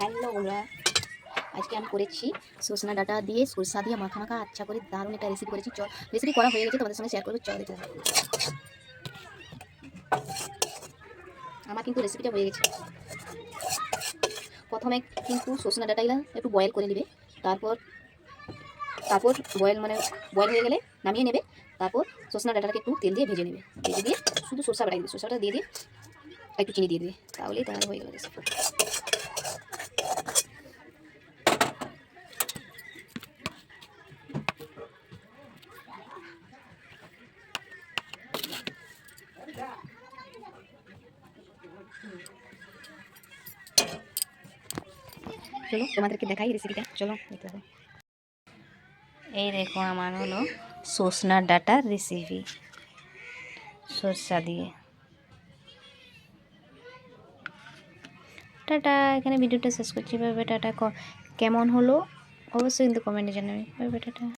Hello বন্ধুরা। আজকে আমি করেছি সজনা ডাটা দিয়ে সরষা দিয়ে মাখা মাখা আচ্ছা করে দারুণ একটা রেসিপি করেছি। চল রেসিপি করা হয়ে গেছে, তোমাদের সঙ্গে শেয়ার করব চ দেখতে। আমার কিন্তু রেসিপিটা হয়ে গেছে। প্রথমে কিন্তু সজনা ডাটাগুলো একটু বয়েল করে নেবে। তারপর তারপর বয়েল মানে বয়েল হয়ে গেলে নামিয়ে নেবে। তারপর সজনা ডাটাটাকে একটু তেল দিয়ে ভেজে নেবে। ভেজে দিয়ে শুধু সরষা বাটা দিবে। সরষাটা দিয়ে দিয়ে একটু চিনি দিয়ে দেবে। তাহলেই তোমার হয়ে গেল রেসিপি চলো, তোমাদেরকে দেখাই রেসিপিটা চলো এই দেখো আমার হলো সসনা ডাটার রেসিপি সরষা দিয়ে। টাটা, এখানে ভিডিওটা শেষ করছি। ভাবে টাটা কেমন হলো? অবশ্যই কিন্তু কমেন্টে জানাবে। ভাবে টাটা।